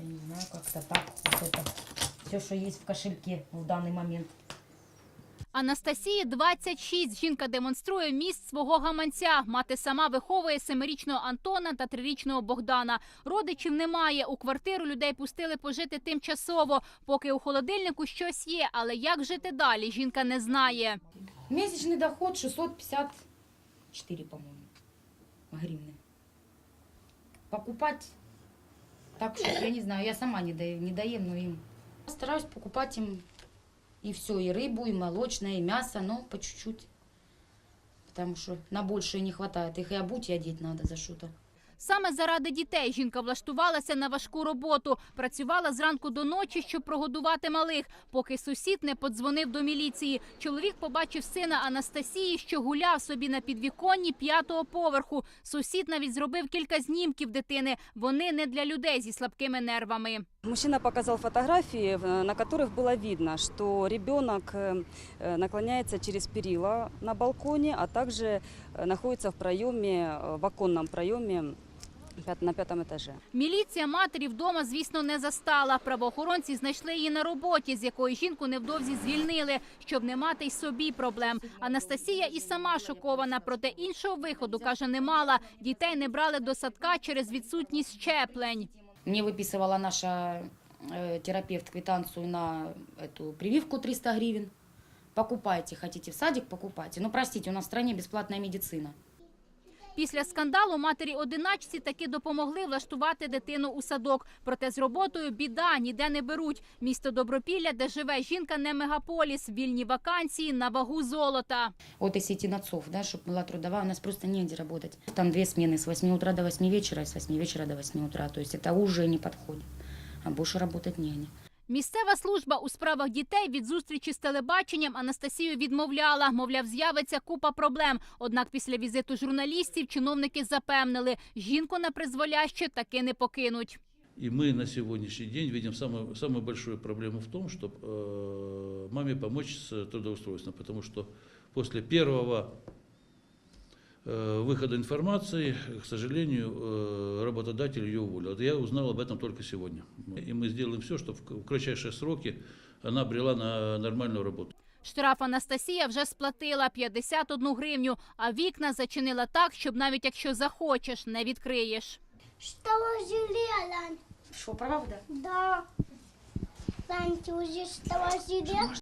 Я не знаю, как-то так. Вот это все, что есть в кошельке в данный момент. Анастасії 26. Жінка демонструє міст свого гаманця. Мати сама виховує семирічного Антона та трирічного Богдана. Родичів немає. У квартиру людей пустили пожити тимчасово, поки у холодильнику щось є. Але як жити далі? Жінка не знає. Месячный доход 654, по-моему, гривны. Покупать, так что, я не знаю, я сама не даю, не доем, но им. Стараюсь покупать им и все, и рыбу, и молочное, и мясо, но по чуть-чуть. Потому что на большее не хватает. Их и обуть, и одеть надо за что-то. Саме заради дітей жінка влаштувалася на важку роботу. Працювала зранку до ночі, щоб прогодувати малих, поки сусід не подзвонив до міліції. Чоловік побачив сина Анастасії, що гуляв собі на підвіконні п'ятого поверху. Сусід навіть зробив кілька знімків дитини. Вони не для людей зі слабкими нервами. Мужчина показал фотографии, в- на которых было видно, что ребенок э, э, наклоняется через перила на балконе, а также э, находится в проеме, э, в оконном проеме пят- на пятом этаже. Міліція матері вдома, звісно, не застала. Правоохоронці знайшли її на роботі, з якої жінку невдовзі звільнили, щоб не мати й собі проблем. Анастасія і сама шокована, проте іншого виходу каже, не мала. Дітей не брали до садка через відсутність щеплень. Мне выписывала наша э, терапевт квитанцию на эту прививку 300 гривен. Покупайте, хотите в садик, покупайте. Ну, простите, у нас в стране бесплатная медицина. Після скандалу матері одиначці таки допомогли влаштувати дитину у садок. Проте з роботою біда ніде не беруть. Місто Добропілля, де живе жінка, не мегаполіс. Вільні вакансії на вагу золота. Вот если идти на ЦОВ, да, чтобы была трудовая, у нас просто негде работать. Там две смены с 8 утра до 8 вечера и с 8 вечера до 8 утра. То есть это уже не подходит. А больше работать негде. Місцева служба у справах дітей від зустрічі з телебаченням Анастасію відмовляла. Мовляв, з'явиться купа проблем. Однак після візиту журналістів чиновники запевнили, жінку на призволяще таки не покинуть. И мы на сегодняшний день видим самую, самую большую проблему в том, чтобы э, маме помочь с трудоустройством, потому что после первого э, выхода информации, к сожалению, э, работодатель ее уволил. Я узнал об этом только сегодня. И мы сделаем все, чтобы в кратчайшие сроки она обрела на нормальную работу. Штраф Анастасія вже сплатила 51 гривню, а вікна зачинила так, щоб навіть якщо захочеш, не відкриєш. Что жалела? Что, правда? Да. Лань, ты уже что жалела?